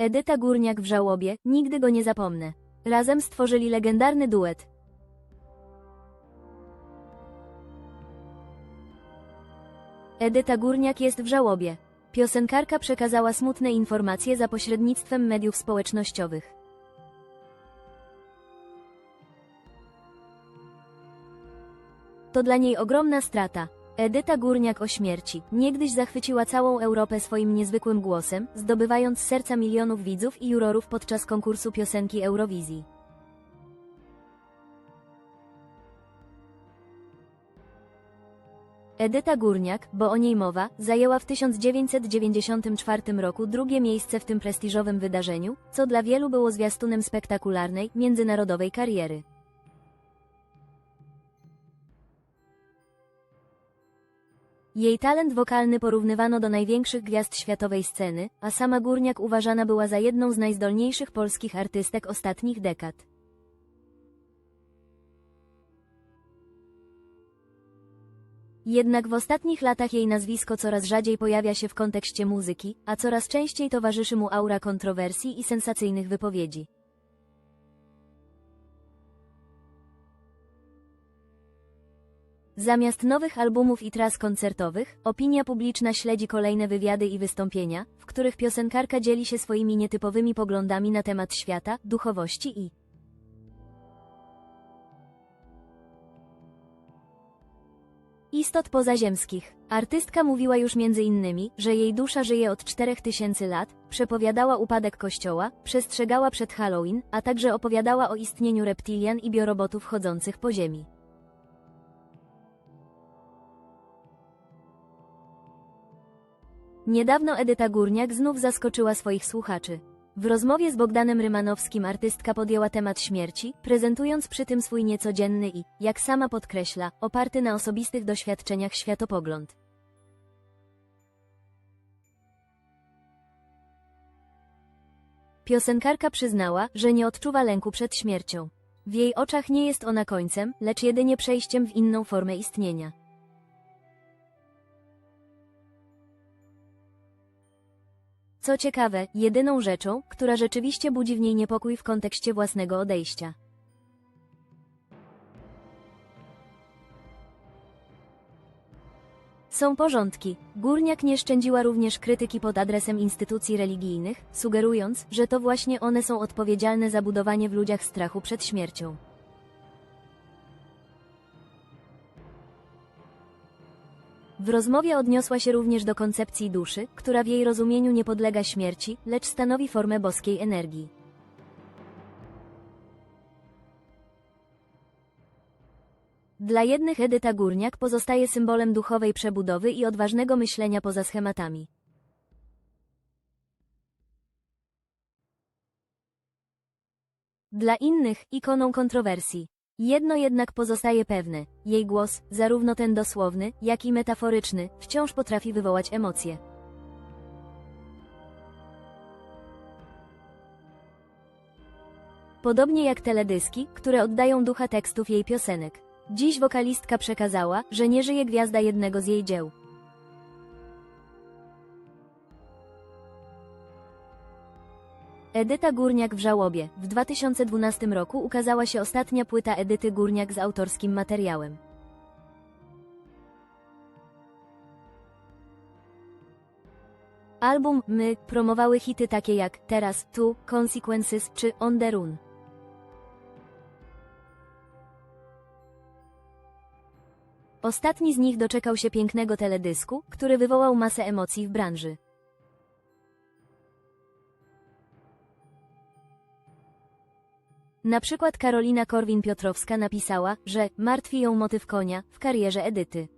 Edyta Górniak w żałobie, nigdy go nie zapomnę. Razem stworzyli legendarny duet. Edyta Górniak jest w żałobie. Piosenkarka przekazała smutne informacje za pośrednictwem mediów społecznościowych. To dla niej ogromna strata. Edyta Górniak o śmierci. Niegdyś zachwyciła całą Europę swoim niezwykłym głosem, zdobywając serca milionów widzów i jurorów podczas konkursu piosenki Eurowizji. Edyta Górniak, bo o niej mowa, zajęła w 1994 roku drugie miejsce w tym prestiżowym wydarzeniu, co dla wielu było zwiastunem spektakularnej, międzynarodowej kariery. Jej talent wokalny porównywano do największych gwiazd światowej sceny, a sama Górniak uważana była za jedną z najzdolniejszych polskich artystek ostatnich dekad. Jednak w ostatnich latach jej nazwisko coraz rzadziej pojawia się w kontekście muzyki, a coraz częściej towarzyszy mu aura kontrowersji i sensacyjnych wypowiedzi. Zamiast nowych albumów i tras koncertowych, opinia publiczna śledzi kolejne wywiady i wystąpienia, w których piosenkarka dzieli się swoimi nietypowymi poglądami na temat świata, duchowości i istot pozaziemskich. Artystka mówiła już między innymi, że jej dusza żyje od 4000 lat, przepowiadała upadek kościoła, przestrzegała przed Halloween, a także opowiadała o istnieniu reptilian i biorobotów chodzących po ziemi. Niedawno Edyta Górniak znów zaskoczyła swoich słuchaczy. W rozmowie z Bogdanem Rymanowskim artystka podjęła temat śmierci, prezentując przy tym swój niecodzienny i, jak sama podkreśla, oparty na osobistych doświadczeniach światopogląd. Piosenkarka przyznała, że nie odczuwa lęku przed śmiercią. W jej oczach nie jest ona końcem, lecz jedynie przejściem w inną formę istnienia. Co ciekawe, jedyną rzeczą, która rzeczywiście budzi w niej niepokój w kontekście własnego odejścia. Są porządki. Górniak nie szczędziła również krytyki pod adresem instytucji religijnych, sugerując, że to właśnie one są odpowiedzialne za budowanie w ludziach strachu przed śmiercią. W rozmowie odniosła się również do koncepcji duszy, która w jej rozumieniu nie podlega śmierci, lecz stanowi formę boskiej energii. Dla jednych Edyta Górniak pozostaje symbolem duchowej przebudowy i odważnego myślenia poza schematami. Dla innych ikoną kontrowersji. Jedno jednak pozostaje pewne, jej głos, zarówno ten dosłowny, jak i metaforyczny, wciąż potrafi wywołać emocje. Podobnie jak teledyski, które oddają ducha tekstów jej piosenek. Dziś wokalistka przekazała, że nie żyje gwiazda jednego z jej dzieł. Edyta Górniak w żałobie. W 2012 roku ukazała się ostatnia płyta Edyty Górniak z autorskim materiałem. Album My promowały hity takie jak Teraz, Tu, Consequences czy On the Run. Ostatni z nich doczekał się pięknego teledysku, który wywołał masę emocji w branży. Na przykład Karolina Korwin-Piotrowska napisała, że martwi ją motyw konia w karierze Edyty.